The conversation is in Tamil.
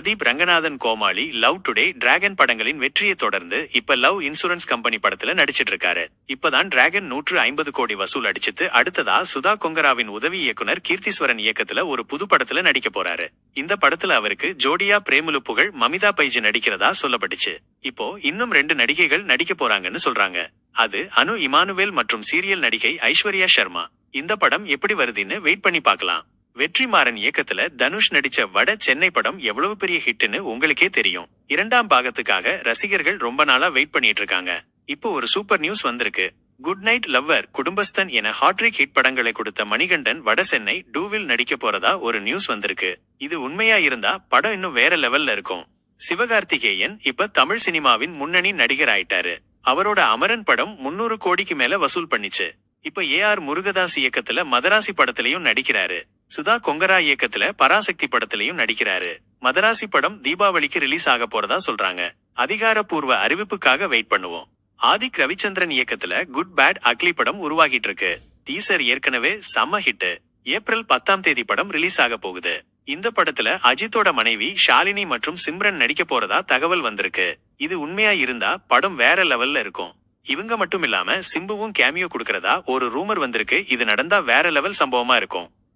Pradeep Ranganathan Comali Love Today Dragon படங்களின் வெற்றியை தொடர்ந்து இப்ப லவ் இன்சூரன்ஸ் கம்பெனி படத்துல நடிச்சிட்டு இருக்காரு. இப்பதான் டிராகன் நூற்று ஐம்பது கோடி வசூல் அடிச்சிட்டு அடுத்ததா சுதா கொங்கராவின் உதவி இயக்குனர் கீர்த்திஸ்வரன் இயக்கத்துல ஒரு புது படத்துல நடிக்க போறாரு. இந்த படத்துல அவருக்கு ஜோடியா பிரேமுலு புகழ் மமிதா பைஜி நடிக்கிறதா சொல்லப்பட்டுச்சு. இப்போ இன்னும் ரெண்டு நடிகைகள் நடிக்க போறாங்கன்னு சொல்றாங்க. அது அனு இமானுவேல் மற்றும் சீரியல் நடிகை ஐஸ்வர்யா சர்மா இந்த படம் எப்படி வருதுன்னு வெயிட் பண்ணி பார்க்கலாம். வெற்றிமாறன் இயக்கத்துல தனுஷ் நடிச்ச வட சென்னை படம் எவ்வளவு பெரிய ஹிட்னு உங்களுக்கே தெரியும். இரண்டாம் பாகத்துக்காக ரசிகர்கள் ரொம்ப நாளா வெயிட் பண்ணிட்டு இருக்காங்க. இப்போ ஒரு சூப்பர் நியூஸ் வந்திருக்கு. குட் நைட் லவ்வர் குடும்பஸ்தன் என ஹாட்ரிக் ஹிட் படங்களை கொடுத்த மணிகண்டன் வட சென்னை டூவில் நடிக்க போறதா ஒரு நியூஸ் வந்திருக்கு. இது உண்மையா இருந்தா படம் இன்னும் வேற லெவல்ல இருக்கும். சிவகார்த்திகேயன் இப்ப தமிழ் சினிமாவின் முன்னணி நடிகர் ஆயிட்டாரு அவரோட அமரன் படம் முன்னூறு கோடிக்கு மேல வசூல் பண்ணிச்சு. இப்ப ஏ ஆர் முருகதாஸ் இயக்கத்துல மதராசி படத்திலையும் நடிக்கிறாரு. சுதா கொங்கரா இயக்கத்துல பராசக்தி படத்திலையும் நடிக்கிறாரு. மதராசி படம் தீபாவளிக்கு ரிலீஸ் ஆக போறதா சொல்றாங்க. அதிகாரப்பூர்வ அறிவிப்புக்காக வெயிட் பண்ணுவோம். ஆதிக் ரவிச்சந்திரன் இயக்கத்துல குட் பேட் அக்லி படம் உருவாகிட்டு இருக்கு டீசர் ஏற்கனவே செம்ம ஹிட் ஏப்ரல் பத்தாம் தேதி படம் ரிலீஸ் ஆக போகுது. இந்த படத்துல அஜித்தோட மனைவி ஷாலினி மற்றும் சிம்ரன் நடிக்க போறதா தகவல் வந்திருக்கு. இது உண்மையா இருந்தா படம் வேற லெவல்ல இருக்கும். இவங்க மட்டும் இல்லாம சிம்புவும் கேமியோ கொடுக்கறதா ஒரு ரூமர் வந்திருக்கு. இது நடந்தா வேற லெவல் சம்பவமா இருக்கும்.